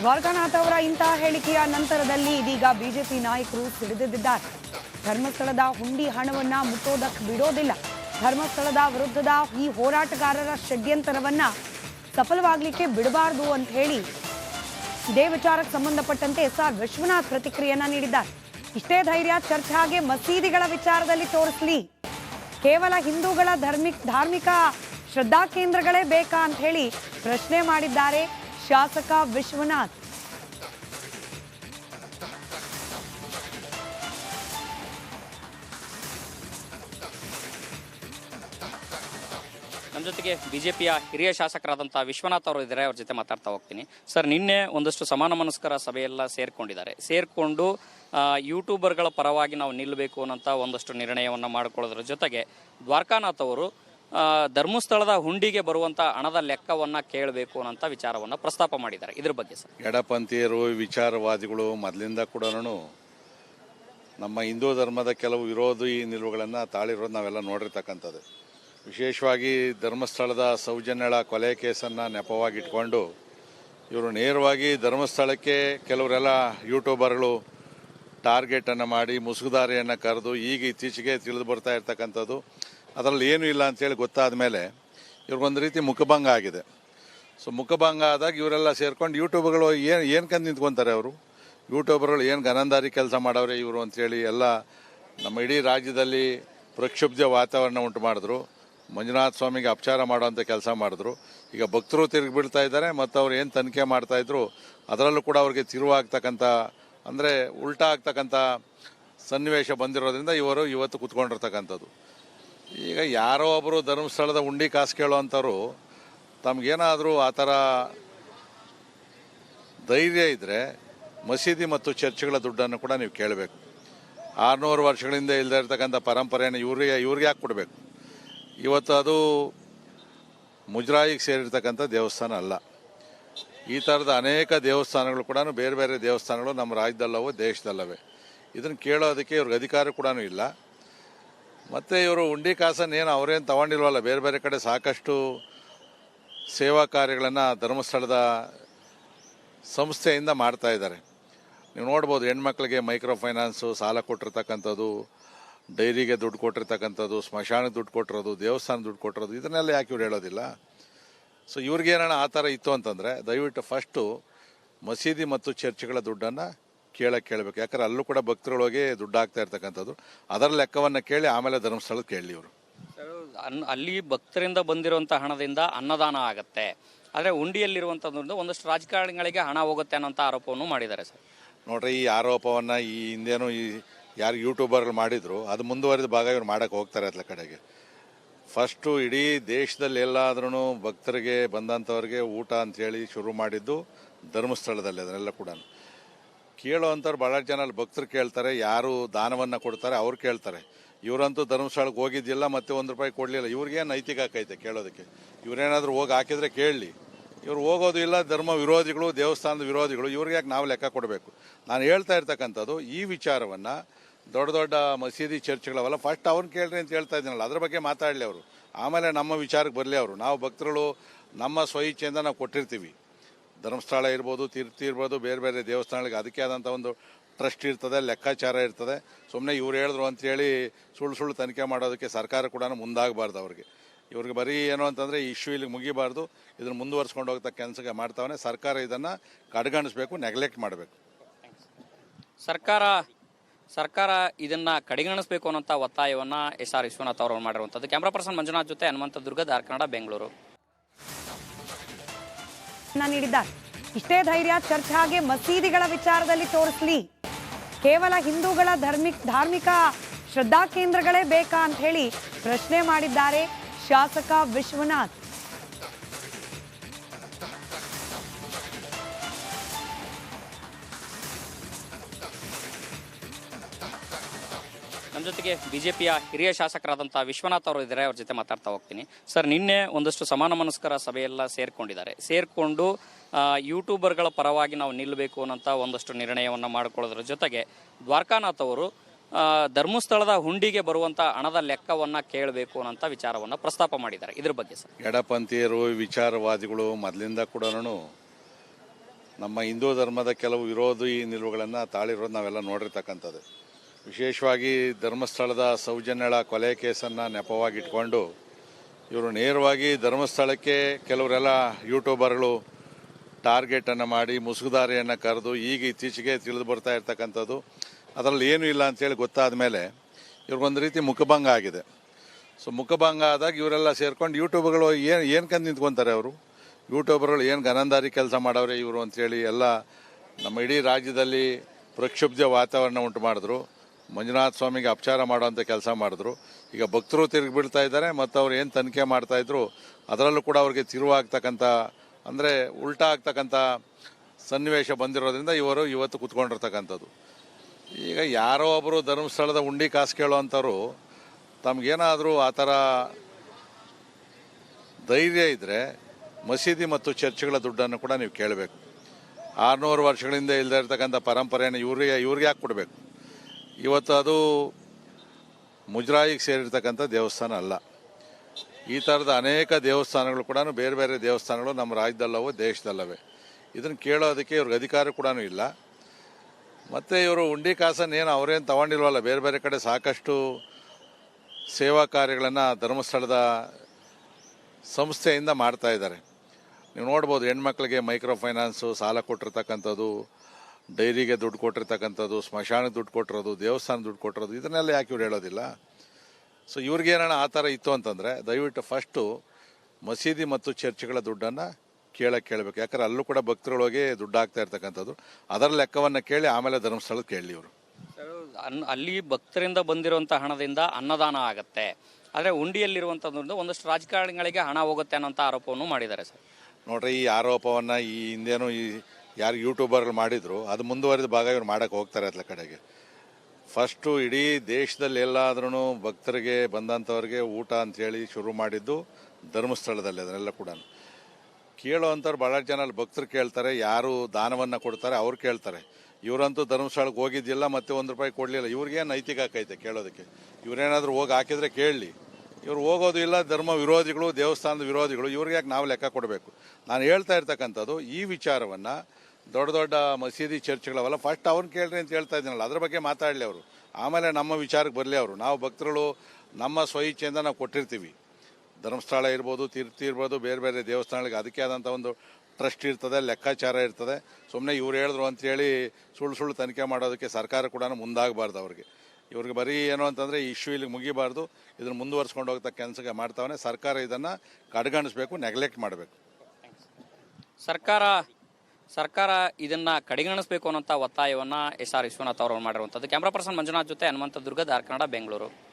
ದ್ವಾರಕಾನಾಥ್ ಅವರ ಇಂತಹ ಹೇಳಿಕೆಯ ನಂತರದಲ್ಲಿ ಇದೀಗ ಬಿಜೆಪಿ ನಾಯಕರು ಸಿಡಿದಿದ್ದಾರೆ. ಧರ್ಮಸ್ಥಳದ ಹುಂಡಿ ಹಣವನ್ನ ಮುಟ್ಟೋದಕ್ಕೆ ಬಿಡೋದಿಲ್ಲ. ಧರ್ಮಸ್ಥಳದ ವಿರುದ್ಧದ ಈ ಹೋರಾಟಗಾರರ ಷಡ್ಯಂತರವನ್ನ ಸಫಲವಾಗಲಿಕ್ಕೆ ಬಿಡಬಾರದು ಅಂತ ಹೇಳಿ ಇದೇ ವಿಚಾರಕ್ಕೆ ಸಂಬಂಧಪಟ್ಟಂತೆ ಎಸ್ ಆರ್ ವಿಶ್ವನಾಥ್ ಪ್ರತಿಕ್ರಿಯೆಯನ್ನ ನೀಡಿದ್ದಾರೆ. ಇಷ್ಟೇ ಧೈರ್ಯ, ಚರ್ಚ್ ಹಾಗೆ ಮಸೀದಿಗಳ ವಿಚಾರದಲ್ಲಿ ತೋರಿಸ್ಲಿ. ಕೇವಲ ಹಿಂದೂಗಳ ಧಾರ್ಮಿಕ ಧಾರ್ಮಿಕ ಶ್ರದ್ಧಾ ಕೇಂದ್ರಗಳೇ ಬೇಕಾ ಅಂತ ಹೇಳಿ ಪ್ರಶ್ನೆ ಮಾಡಿದ್ದಾರೆ. ಶಾಸಕ ವಿಶ್ವನಾಥ್. ನಮ್ಮ ಜೊತೆಗೆ ಬಿಜೆಪಿಯ ಹಿರಿಯ ಶಾಸಕರಾದಂಥ ವಿಶ್ವನಾಥ್ ಅವರು ಇದ್ದಾರೆ, ಅವ್ರ ಜೊತೆ ಮಾತಾಡ್ತಾ ಹೋಗ್ತೀನಿ. ಸರ್, ನಿನ್ನೆ ಒಂದಷ್ಟು ಸಮಾನ ಮನಸ್ಕರ ಸಭೆಯೆಲ್ಲ ಸೇರ್ಕೊಂಡಿದ್ದಾರೆ. ಸೇರ್ಕೊಂಡು ಯೂಟ್ಯೂಬರ್ಗಳ ಪರವಾಗಿ ನಾವು ನಿಲ್ಲಬೇಕು ಅನ್ನೋಂಥ ಒಂದಷ್ಟು ನಿರ್ಣಯವನ್ನು ಮಾಡಿಕೊಳ್ಳೋದ್ರ ಜೊತೆಗೆ ದ್ವಾರಕಾನಾಥ್ ಅವರು ಧರ್ಮಸ್ಥಳದ ಹುಂಡಿಗೆ ಬರುವಂತ ಹಣದ ಲೆಕ್ಕವನ್ನ ಕೇಳಬೇಕು ಅನ್ನೋಂಥ ವಿಚಾರವನ್ನ ಪ್ರಸ್ತಾಪ ಮಾಡಿದ್ದಾರೆ. ಇದ್ರ ಬಗ್ಗೆ ಸರ್. ಎಡಪಂಥೀಯರು, ವಿಚಾರವಾದಿಗಳು ಮೊದಲಿಂದ ಕೂಡ ನಮ್ಮ ಹಿಂದೂ ಧರ್ಮದ ಕೆಲವು ವಿರೋಧಿ ನಿಲುವುಗಳನ್ನು ತಾಳಿರೋದು ನಾವೆಲ್ಲ ನೋಡಿರ್ತಕ್ಕಂಥದ್ದು. ವಿಶೇಷವಾಗಿ ಧರ್ಮಸ್ಥಳದ ಸೌಜನ್ಯಳ ಕೊಲೆ ಕೇಸನ್ನು ನೆಪವಾಗಿಟ್ಕೊಂಡು ಇವರು ನೇರವಾಗಿ ಧರ್ಮಸ್ಥಳಕ್ಕೆ ಕೆಲವರೆಲ್ಲ ಯೂಟ್ಯೂಬರ್ಗಳು ಟಾರ್ಗೆಟನ್ನು ಮಾಡಿ ಮುಸುಗುದಾರಿಯನ್ನು ಕರೆದು ಈಗ ಇತ್ತೀಚೆಗೆ ತಿಳಿದು ಬರ್ತಾ ಇರ್ತಕ್ಕಂಥದ್ದು. ಅದರಲ್ಲಿ ಏನೂ ಇಲ್ಲ ಅಂತೇಳಿ ಗೊತ್ತಾದ ಮೇಲೆ ಇವ್ರಿಗೊಂದು ರೀತಿ ಮುಖಭಂಗ ಆಗಿದೆ. ಸೊ ಮುಖಭಂಗ ಆದಾಗ ಇವರೆಲ್ಲ ಸೇರ್ಕೊಂಡು ಯೂಟ್ಯೂಬ್ಗಳು ಏನು ಏನು ಕಂದು ನಿಂತ್ಕೊಂತಾರೆ ಅವರು? ಯೂಟ್ಯೂಬರ್ಗಳು ಏನು ಗನಂದಾರಿ ಕೆಲಸ ಮಾಡವ್ರೆ ಇವರು ಅಂತೇಳಿ ಎಲ್ಲ ನಮ್ಮ ಇಡೀ ರಾಜ್ಯದಲ್ಲಿ ಪ್ರಕ್ಷುಬ್ಧ ವಾತಾವರಣ ಉಂಟು ಮಾಡಿದ್ರು. ಮಂಜುನಾಥ ಸ್ವಾಮಿಗೆ ಅಪಚಾರ ಮಾಡುವಂಥ ಕೆಲಸ ಮಾಡಿದ್ರು. ಈಗ ಭಕ್ತರು ತಿರುಗಿ ಬೀಳ್ತಾ ಇದ್ದಾರೆ ಮತ್ತು ಅವ್ರು ಏನು ತನಿಖೆ ಮಾಡ್ತಾಯಿದ್ರು ಅದರಲ್ಲೂ ಕೂಡ ಅವ್ರಿಗೆ ತಿರುವಾಗ್ತಕ್ಕಂಥ ಅಂದರೆ ಉಲ್ಟಾ ಆಗ್ತಕ್ಕಂಥ ಸನ್ನಿವೇಶ ಬಂದಿರೋದ್ರಿಂದ ಇವರು ಇವತ್ತು ಕುತ್ಕೊಂಡಿರ್ತಕ್ಕಂಥದ್ದು. ಈಗ ಯಾರೋ ಒಬ್ಬರು ಧರ್ಮಸ್ಥಳದ ಉಂಡಿ ಕಾಸು ಕೇಳೋವಂಥವ್ರು ತಮಗೇನಾದರೂ ಆ ಥರ ಧೈರ್ಯ ಇದ್ದರೆ ಮಸೀದಿ ಮತ್ತು ಚರ್ಚ್ಗಳ ದುಡ್ಡನ್ನು ಕೂಡ ನೀವು ಕೇಳಬೇಕು. ಆರುನೂರು ವರ್ಷಗಳಿಂದ ಇಲ್ಲದೆ ಇರ್ತಕ್ಕಂಥ ಪರಂಪರೆಯನ್ನು ಇವ್ರಿಗೆ ಇವ್ರಿಗೆ ಯಾಕೆ ಕೊಡಬೇಕು? ಇವತ್ತು ಅದು ಮುಜರಾಯಿಗೆ ಸೇರಿರ್ತಕ್ಕಂಥ ದೇವಸ್ಥಾನ ಅಲ್ಲ. ಈ ಥರದ ಅನೇಕ ದೇವಸ್ಥಾನಗಳು ಕೂಡ ಬೇರೆ ಬೇರೆ ದೇವಸ್ಥಾನಗಳು ನಮ್ಮ ರಾಜ್ಯದಲ್ಲವೋ ದೇಶದಲ್ಲವೇ. ಇದನ್ನು ಕೇಳೋದಕ್ಕೆ ಇವ್ರಿಗೆ ಅಧಿಕಾರ ಕೂಡ ಇಲ್ಲ. ಮತ್ತು ಇವರು ಉಂಡಿ ಕಾಸನ್ನು ಏನು ಅವರೇನು ತಗೊಂಡಿಲ್ವಲ್ಲ, ಬೇರೆ ಬೇರೆ ಕಡೆ ಸಾಕಷ್ಟು ಸೇವಾ ಕಾರ್ಯಗಳನ್ನು ಧರ್ಮಸ್ಥಳದ ಸಂಸ್ಥೆಯಿಂದ ಮಾಡ್ತಾ ಇದ್ದಾರೆ. ನೀವು ನೋಡ್ಬೋದು ಹೆಣ್ಮಕ್ಳಿಗೆ ಮೈಕ್ರೋ ಫೈನಾನ್ಸು ಸಾಲ ಕೊಟ್ಟಿರ್ತಕ್ಕಂಥದ್ದು, ಡೈರಿಗೆ ದುಡ್ಡು ಕೊಟ್ಟಿರ್ತಕ್ಕಂಥದ್ದು, ಸ್ಮಶಾನಕ್ಕೆ ದುಡ್ಡು ಕೊಟ್ಟಿರೋದು ದೇವಸ್ಥಾನ ದುಡ್ಡು ಕೊಟ್ಟಿರೋದು, ಇದನ್ನೆಲ್ಲ ಯಾಕೆ ಇವ್ರು ಹೇಳೋದಿಲ್ಲ? ಸೊ ಇವ್ರಿಗೇನೋ ಆ ಥರ ಇತ್ತು ಅಂತಂದರೆ, ದಯವಿಟ್ಟು ಫಸ್ಟು ಮಸೀದಿ ಮತ್ತು ಚರ್ಚ್ಗಳ ದುಡ್ಡನ್ನು ಕೇಳಕ್ಕೆ ಕೇಳಬೇಕು. ಯಾಕಂದ್ರೆ ಅಲ್ಲೂ ಕೂಡ ಭಕ್ತರೊಳಗೆ ಹೋಗಿ ದುಡ್ಡು ಹಾಕ್ತಾ ಇರ್ತಕ್ಕಂಥದ್ದು. ಅದರ ಲೆಕ್ಕವನ್ನು ಕೇಳಿ ಆಮೇಲೆ ಧರ್ಮಸ್ಥಳಕ್ಕೆ ಕೇಳಲಿ ಇವರು. ಅನ್- ಅಲ್ಲಿ ಭಕ್ತರಿಂದ ಬಂದಿರುವಂಥ ಹಣದಿಂದ ಅನ್ನದಾನ ಆಗತ್ತೆ. ಆದರೆ ಉಂಡಿಯಲ್ಲಿರುವಂಥದ್ದು ಒಂದಷ್ಟು ರಾಜಕಾರಣಿಗಳಿಗೆ ಹಣ ಹೋಗುತ್ತೆ ಅನ್ನೋಂಥ ಆರೋಪವನ್ನು ಮಾಡಿದ್ದಾರೆ ಸರ್. ನೋಡ್ರಿ ಈ ಆರೋಪವನ್ನು ಈ ಹಿಂದೇನು ಈ ಯಾರು ಯೂಟ್ಯೂಬರ್ಗಳು ಮಾಡಿದ್ರು ಅದು ಮುಂದುವರಿದ ಭಾಗ ಇವ್ರು ಮಾಡಕ್ಕೆ ಹೋಗ್ತಾರೆ ಅದ್ರ ಕಡೆಗೆ. ಫಸ್ಟು ಇಡೀ ದೇಶದಲ್ಲಿ ಎಲ್ಲಾದ್ರೂ ಭಕ್ತರಿಗೆ ಬಂದಂಥವ್ರಿಗೆ ಊಟ ಅಂತೇಳಿ ಶುರು ಮಾಡಿದ್ದು ಧರ್ಮಸ್ಥಳದಲ್ಲಿ ಅದನ್ನೆಲ್ಲ ಕೂಡ ಕೇಳೋವಂಥವ್ರು ಭಾಳ ಜನ ಅಲ್ಲಿ ಭಕ್ತರು ಕೇಳ್ತಾರೆ, ಯಾರು ದಾನವನ್ನು ಕೊಡ್ತಾರೆ ಅವ್ರು ಕೇಳ್ತಾರೆ. ಇವರಂತೂ ಧರ್ಮಸ್ಥಳಕ್ಕೆ ಹೋಗಿದ್ದಿಲ್ಲ, ಮತ್ತೆ ಒಂದು ರೂಪಾಯಿ ಕೊಡಲಿಲ್ಲ. ಇವ್ರಿಗೆ ನೈತಿಕ ಹಾಕೈತೆ ಕೇಳೋದಕ್ಕೆ? ಇವರೇನಾದರೂ ಹೋಗಿ ಹಾಕಿದರೆ ಕೇಳಲಿ. ಇವ್ರು ಹೋಗೋದು ಇಲ್ಲ, ಧರ್ಮ ವಿರೋಧಿಗಳು, ದೇವಸ್ಥಾನದ ವಿರೋಧಿಗಳು, ಇವ್ರಿಗೆ ಯಾಕೆ ನಾವು ಲೆಕ್ಕ ಕೊಡಬೇಕು? ನಾನು ಹೇಳ್ತಾ ಇರ್ತಕ್ಕಂಥದ್ದು, ಈ ವಿಚಾರವನ್ನು ದೊಡ್ಡ ದೊಡ್ಡ ಮಸೀದಿ ಚರ್ಚ್ಗಳವಲ್ಲ ಫಸ್ಟ್ ಅವ್ರನ್ನ ಕೇಳ್ರಿ ಅಂತ ಹೇಳ್ತಾ ಇದ್ದೀನಲ್ಲ, ಅದ್ರ ಬಗ್ಗೆ ಮಾತಾಡಲಿ ಅವರು. ಆಮೇಲೆ ನಮ್ಮ ವಿಚಾರಕ್ಕೆ ಬರಲಿ ಅವರು. ನಾವು ಭಕ್ತರುಗಳು ನಮ್ಮ ಸ್ವಇಚ್ಛೆಯಿಂದ ನಾವು ಕೊಟ್ಟಿರ್ತೀವಿ. ಧರ್ಮಸ್ಥಳ ಇರ್ಬೋದು, ತೀರ್ಥ ಇರ್ಬೋದು, ಬೇರೆ ಬೇರೆ ದೇವಸ್ಥಾನಗಳಿಗೆ ಅದಕ್ಕೆ ಆದಂಥ ಒಂದು ಟ್ರಸ್ಟ್ ಇರ್ತದೆ, ಲೆಕ್ಕಾಚಾರ ಇರ್ತದೆ. ಸುಮ್ಮನೆ ಇವ್ರು ಹೇಳಿದ್ರು ಅಂತೇಳಿ ಸುಳ್ಳು ಸುಳ್ಳು ತನಿಖೆ ಮಾಡೋದಕ್ಕೆ ಸರ್ಕಾರ ಕೂಡ ಮುಂದಾಗಬಾರ್ದು ಅವ್ರಿಗೆ. ಇವ್ರಿಗೆ ಬರೀ ಏನು ಅಂತಂದರೆ ಈ ಇಶ್ಯೂ ಇಲ್ಲಿಗೆ ಮುಗಿಬಾರ್ದು, ಇದನ್ನು ಮುಂದುವರ್ಸ್ಕೊಂಡು ಹೋಗ್ತಾ ಕೆಲಸಕ್ಕೆ ಮಾಡ್ತಾವನೆ. ಸರ್ಕಾರ ಇದನ್ನು ಕಡೆಗಣಿಸ್ಬೇಕು ನೆಗ್ಲೆಕ್ಟ್ ಮಾಡಬೇಕು. ಸರ್ಕಾರ ಸರ್ಕಾರ ಇದನ್ನ ಕಡೆಗಣಿಸಬೇಕು ಅನ್ನೋಂಥ ಒತ್ತಾಯವನ್ನ ಎಸ್ ಆರ್ ವಿಶ್ವನಾಥ್ ಅವರು ಮಾಡಿರುವಂಥದ್ದು ಕ್ಯಾಮ್ರಾ ಪರ್ಸನ್ ಮಂಜುನಾಥ್ ಜೊತೆ ಹನುಮಂತ ದುರ್ಗ ದಾರ್ ಕನ್ನಡ ಬೆಂಗಳೂರು ನೀಡಿದ್ದಾರೆ. ಇಷ್ಟೇ ಧೈರ್ಯ, ಚರ್ಚ್ ಹಾಗೆ ಮಸೀದಿಗಳ ವಿಚಾರದಲ್ಲಿ ತೋರಿಸ್ಲಿ. ಕೇವಲ ಹಿಂದೂಗಳ ಧಾರ್ಮಿಕ ಧಾರ್ಮಿಕ ಶ್ರದ್ಧಾ ಕೇಂದ್ರಗಳೇ ಬೇಕಾ ಅಂತ ಹೇಳಿ ಪ್ರಶ್ನೆ ಮಾಡಿದ್ದಾರೆ ಶಾಸಕ ವಿಶ್ವನಾಥ್. ನಮ್ಮ ಜೊತೆಗೆ ಬಿಜೆಪಿಯ ಹಿರಿಯ ಶಾಸಕರಾದಂಥ ವಿಶ್ವನಾಥ್ ಅವರು ಇದ್ದಾರೆ, ಅವ್ರ ಜೊತೆ ಮಾತಾಡ್ತಾ ಹೋಗ್ತೀನಿ. ಸರ್, ನಿನ್ನೆ ಒಂದಷ್ಟು ಸಮಾನ ಮನಸ್ಕರ ಸಭೆಯೆಲ್ಲ ಸೇರ್ಕೊಂಡಿದ್ದಾರೆ. ಸೇರಿಕೊಂಡು ಯೂಟ್ಯೂಬರ್ಗಳ ಪರವಾಗಿ ನಾವು ನಿಲ್ಲಬೇಕು ಅನ್ನೋಂಥ ಒಂದಷ್ಟು ನಿರ್ಣಯವನ್ನು ಮಾಡಿಕೊಳ್ಳೋದ್ರ ಜೊತೆಗೆ ದ್ವಾರಕಾನಾಥ್ ಅವರು ಧರ್ಮಸ್ಥಳದ ಹುಂಡಿಗೆ ಬರುವಂಥ ಹಣದ ಲೆಕ್ಕವನ್ನು ಕೇಳಬೇಕು ಅನ್ನೋಂಥ ವಿಚಾರವನ್ನು ಪ್ರಸ್ತಾಪ ಮಾಡಿದ್ದಾರೆ. ಇದ್ರ ಬಗ್ಗೆ ಸರ್. ಎಡಪಂಥೀಯರು, ವಿಚಾರವಾದಿಗಳು ಮೊದಲಿಂದ ಕೂಡ ನಮ್ಮ ಹಿಂದೂ ಧರ್ಮದ ಕೆಲವು ವಿರೋಧಿ ನಿಲುವುಗಳನ್ನು ತಾಳಿರೋದು ನಾವೆಲ್ಲ ನೋಡಿರ್ತಕ್ಕಂಥದ್ದು. ವಿಶೇಷವಾಗಿ ಧರ್ಮಸ್ಥಳದ ಸೌಜನ್ಯಳ ಕೊಲೆ ಕೇಸನ್ನು ನೆಪವಾಗಿಟ್ಕೊಂಡು ಇವರು ನೇರವಾಗಿ ಧರ್ಮಸ್ಥಳಕ್ಕೆ ಕೆಲವರೆಲ್ಲ ಯೂಟ್ಯೂಬರ್ಗಳು ಟಾರ್ಗೆಟನ್ನು ಮಾಡಿ ಮುಸುಗುದಾರಿಯನ್ನು ಕರೆದು ಈಗ ಇತ್ತೀಚೆಗೆ ತಿಳಿದು ಬರ್ತಾ ಇರ್ತಕ್ಕಂಥದ್ದು. ಅದರಲ್ಲಿ ಏನೂ ಇಲ್ಲ ಅಂತೇಳಿ ಗೊತ್ತಾದ ಮೇಲೆ ಇವ್ರಿಗೊಂದು ರೀತಿ ಮುಖಭಂಗ ಆಗಿದೆ. ಸೊ ಮುಖಭಂಗ ಆದಾಗ ಇವರೆಲ್ಲ ಸೇರ್ಕೊಂಡು ಯೂಟ್ಯೂಬ್ಗಳು ಏನು ಏನು ಕಂದು ನಿಂತ್ಕೊಂತಾರೆ ಅವರು? ಯೂಟ್ಯೂಬರ್ಗಳು ಏನು ಗನಂದಾರಿ ಕೆಲಸ ಮಾಡವ್ರೆ ಇವರು ಅಂತೇಳಿ ಎಲ್ಲ ನಮ್ಮ ಇಡೀ ರಾಜ್ಯದಲ್ಲಿ ಪ್ರಕ್ಷುಬ್ಧ ವಾತಾವರಣ ಉಂಟು ಮಾಡಿದ್ರು. ಮಂಜುನಾಥ ಸ್ವಾಮಿಗೆ ಅಪಚಾರ ಮಾಡುವಂಥ ಕೆಲಸ ಮಾಡಿದ್ರು. ಈಗ ಭಕ್ತರು ತಿರುಗಿ ಬೀಳ್ತಾ ಇದ್ದಾರೆ, ಮತ್ತು ಅವ್ರು ಏನು ತನಿಖೆ ಮಾಡ್ತಾ ಇದ್ರು, ಅದರಲ್ಲೂ ಕೂಡ ಅವ್ರಿಗೆ ತಿರುವಾಗ್ತಕ್ಕಂಥ ಅಂದರೆ ಉಲ್ಟಾ ಆಗ್ತಕ್ಕಂಥ ಸನ್ನಿವೇಶ ಬಂದಿರೋದ್ರಿಂದ ಇವರು ಇವತ್ತು ಕುತ್ಕೊಂಡಿರ್ತಕ್ಕಂಥದ್ದು. ಈಗ ಯಾರೋ ಒಬ್ಬರು ಧರ್ಮಸ್ಥಳದ ಉಂಡಿ ಕಾಸು ಕೇಳೋವಂಥವ್ರು ತಮಗೇನಾದರೂ ಆ ಥರ ಧೈರ್ಯ ಇದ್ದರೆ ಮಸೀದಿ ಮತ್ತು ಚರ್ಚ್ಗಳ ದುಡ್ಡನ್ನು ಕೂಡ ನೀವು ಕೇಳಬೇಕು. ಆರುನೂರು ವರ್ಷಗಳಿಂದ ಇಲ್ಲದೇ ಇರ್ತಕ್ಕಂಥ ಪರಂಪರೆಯನ್ನು ಇವ್ರಿಗೆ ಇವ್ರಿಗೆ ಯಾಕೆ ಕೊಡಬೇಕು? ಇವತ್ತು ಅದು ಮುಜರಾಯಿಗೆ ಸೇರಿರ್ತಕ್ಕಂಥ ದೇವಸ್ಥಾನ ಅಲ್ಲ. ಈ ಥರದ ಅನೇಕ ದೇವಸ್ಥಾನಗಳು ಕೂಡ ಬೇರೆ ಬೇರೆ ದೇವಸ್ಥಾನಗಳು ನಮ್ಮ ರಾಜ್ಯದಲ್ಲವೋ ದೇಶದಲ್ಲವೇ. ಇದನ್ನು ಕೇಳೋದಕ್ಕೆ ಇವ್ರಿಗೆ ಅಧಿಕಾರ ಕೂಡ ಇಲ್ಲ. ಮತ್ತು ಇವರು ಉಂಡಿ ಕಾಸನ್ನು ಏನು ಅವರೇನು ತಗೊಂಡಿಲ್ವಲ್ಲ, ಬೇರೆ ಬೇರೆ ಕಡೆ ಸಾಕಷ್ಟು ಸೇವಾ ಕಾರ್ಯಗಳನ್ನು ಧರ್ಮಸ್ಥಳದ ಸಂಸ್ಥೆಯಿಂದ ಮಾಡ್ತಾ ಇದ್ದಾರೆ. ನೀವು ನೋಡ್ಬೋದು ಹೆಣ್ಮಕ್ಳಿಗೆ ಮೈಕ್ರೋ ಫೈನಾನ್ಸು, ಸಾಲ ಕೊಟ್ಟಿರ್ತಕ್ಕಂಥದ್ದು ಡೈರಿಗೆ ದುಡ್ಡು ಕೊಟ್ಟಿರ್ತಕ್ಕಂಥದ್ದು ಸ್ಮಶಾನಕ್ಕೆ ದುಡ್ಡು ಕೊಟ್ಟಿರೋದು ದೇವಸ್ಥಾನ ದುಡ್ಡು ಕೊಟ್ಟಿರೋದು ಇದನ್ನೆಲ್ಲ ಯಾಕೆ ಇವ್ರು ಹೇಳೋದಿಲ್ಲ? ಸೊ ಇವ್ರಿಗೇನಾರ ಆ ಥರ ಇತ್ತು ಅಂತಂದರೆ ದಯವಿಟ್ಟು ಫಸ್ಟು ಮಸೀದಿ ಮತ್ತು ಚರ್ಚ್ಗಳ ದುಡ್ಡನ್ನು ಕೇಳಕ್ಕೆ ಕೇಳಬೇಕು. ಯಾಕಂದ್ರೆ ಅಲ್ಲೂ ಕೂಡ ಭಕ್ತರೊಳಗೆ ಹೋಗಿ ದುಡ್ಡು ಹಾಕ್ತಾ ಇರ್ತಕ್ಕಂಥದ್ದು. ಅದರ ಲೆಕ್ಕವನ್ನು ಕೇಳಿ ಆಮೇಲೆ ಧರ್ಮಸ್ಥಳಕ್ಕೆ ಕೇಳಿ ಇವರು. ಅನ್- ಅಲ್ಲಿ ಭಕ್ತರಿಂದ ಬಂದಿರುವಂಥ ಹಣದಿಂದ ಅನ್ನದಾನ ಆಗುತ್ತೆ. ಆದರೆ ಉಂಡಿಯಲ್ಲಿರುವಂಥದ್ದು ಒಂದಷ್ಟು ರಾಜಕಾರಣಿಗಳಿಗೆ ಹಣ ಹೋಗುತ್ತೆ ಅನ್ನೋಂಥ ಆರೋಪವನ್ನು ಮಾಡಿದ್ದಾರೆ ಸರ್ ನೋಡ್ರಿ ಈ ಆರೋಪವನ್ನು ಈ ಹಿಂದೇನು ಈ ಯಾರು ಯೂಟ್ಯೂಬರ್ಗಳು ಮಾಡಿದ್ರು, ಅದು ಮುಂದುವರಿದ ಭಾಗ ಇವ್ರು ಮಾಡಕ್ಕೆ ಹೋಗ್ತಾರೆ ಅದ್ಲ ಕಡೆಗೆ. ಫಸ್ಟು ಇಡೀ ದೇಶದಲ್ಲಿ ಎಲ್ಲಾದ್ರೂ ಭಕ್ತರಿಗೆ ಬಂದಂಥವ್ರಿಗೆ ಊಟ ಅಂತೇಳಿ ಶುರು ಮಾಡಿದ್ದು ಧರ್ಮಸ್ಥಳದಲ್ಲಿ ಅದನ್ನೆಲ್ಲ ಕೂಡ ಕೇಳೋವಂಥವ್ರು ಭಾಳ ಜನ ಅಲ್ಲಿ ಭಕ್ತರು ಕೇಳ್ತಾರೆ, ಯಾರು ದಾನವನ್ನು ಕೊಡ್ತಾರೆ ಅವ್ರು ಕೇಳ್ತಾರೆ. ಇವರಂತೂ ಧರ್ಮಸ್ಥಳಕ್ಕೆ ಹೋಗಿದ್ದಿಲ್ಲ, ಮತ್ತೆ ಒಂದು ರೂಪಾಯಿ ಕೊಡಲಿಲ್ಲ. ಇವ್ರಿಗೇನು ನೈತಿಕ ಹಾಕೈತೆ ಕೇಳೋದಕ್ಕೆ? ಇವರೇನಾದರೂ ಹೋಗಿ ಹಾಕಿದರೆ ಕೇಳಲಿ. ಇವ್ರು ಹೋಗೋದು ಇಲ್ಲ, ಧರ್ಮ ವಿರೋಧಿಗಳು, ದೇವಸ್ಥಾನದ ವಿರೋಧಿಗಳು, ಇವ್ರಿಗೆ ಯಾಕೆ ನಾವು ಲೆಕ್ಕ ಕೊಡಬೇಕು? ನಾನು ಹೇಳ್ತಾ ಇರ್ತಕ್ಕಂಥದ್ದು, ಈ ವಿಚಾರವನ್ನು ದೊಡ್ಡ ದೊಡ್ಡ ಮಸೀದಿ ಚರ್ಚ್ಗಳವಲ್ಲ ಫಸ್ಟ್ ಅವ್ರನ್ನ ಕೇಳ್ರಿ ಅಂತ ಹೇಳ್ತಾ ಇದ್ದೀನಲ್ಲ, ಅದ್ರ ಬಗ್ಗೆ ಮಾತಾಡಲಿ ಅವರು. ಆಮೇಲೆ ನಮ್ಮ ವಿಚಾರಕ್ಕೆ ಬರಲಿ ಅವರು. ನಾವು ಭಕ್ತರುಗಳು ನಮ್ಮ ಸ್ವಇಚ್ಛೆಯಿಂದ ನಾವು ಕೊಟ್ಟಿರ್ತೀವಿ. ಧರ್ಮಸ್ಥಳ ಇರ್ಬೋದು, ತೀರ್ಥ ಇರ್ಬೋದು, ಬೇರೆ ಬೇರೆ ದೇವಸ್ಥಾನಗಳಿಗೆ ಅದಕ್ಕೆ ಆದಂಥ ಒಂದು ಟ್ರಸ್ಟ್ ಇರ್ತದೆ, ಲೆಕ್ಕಾಚಾರ ಇರ್ತದೆ. ಸುಮ್ಮನೆ ಇವ್ರು ಹೇಳಿದ್ರು ಅಂತೇಳಿ ಸುಳ್ಳು ಸುಳ್ಳು ತನಿಖೆ ಮಾಡೋದಕ್ಕೆ ಸರ್ಕಾರ ಕೂಡ ಮುಂದಾಗಬಾರ್ದು ಅವ್ರಿಗೆ. ಇವ್ರಿಗೆ ಬರೀ ಏನು ಅಂತಂದರೆ ಈ ಇಶ್ಯೂ ಇಲ್ಲಿ ಮುಗಿಬಾರ್ದು. ಇದನ್ನು ಮುಂದುವರ್ಸ್ಕೊಂಡು ಹೋಗ್ತಾ ಕೆಲಸಕ್ಕೆ ಮಾಡ್ತಾವನೆ. ಸರ್ಕಾರ ಇದನ್ನು ಕಡೆಗಣಿಸ್ಬೇಕು ನೆಗ್ಲೆಕ್ಟ್ ಮಾಡಬೇಕು. ಸರ್ಕಾರ ಸರ್ಕಾರ ಇದನ್ನ ಕಡೆಗಣಿಸಬೇಕು ಅನ್ನೋಂಥ ಒತ್ತಾಯವನ್ನ ಎಸ್ ಆರ್ ವಿಶ್ವನಾಥ್ ಅವರು ಮಾಡಿರುವಂಥದ್ದು. ಕ್ಯಾಮ್ರಾ ಪರ್ಸನ್ ಮಂಜುನಾಥ್ ಜೊತೆ ಹನುಮಂತ ದುರ್ಗ ಧಾರ್ ಕನ್ನಡ ಬೆಂಗಳೂರು.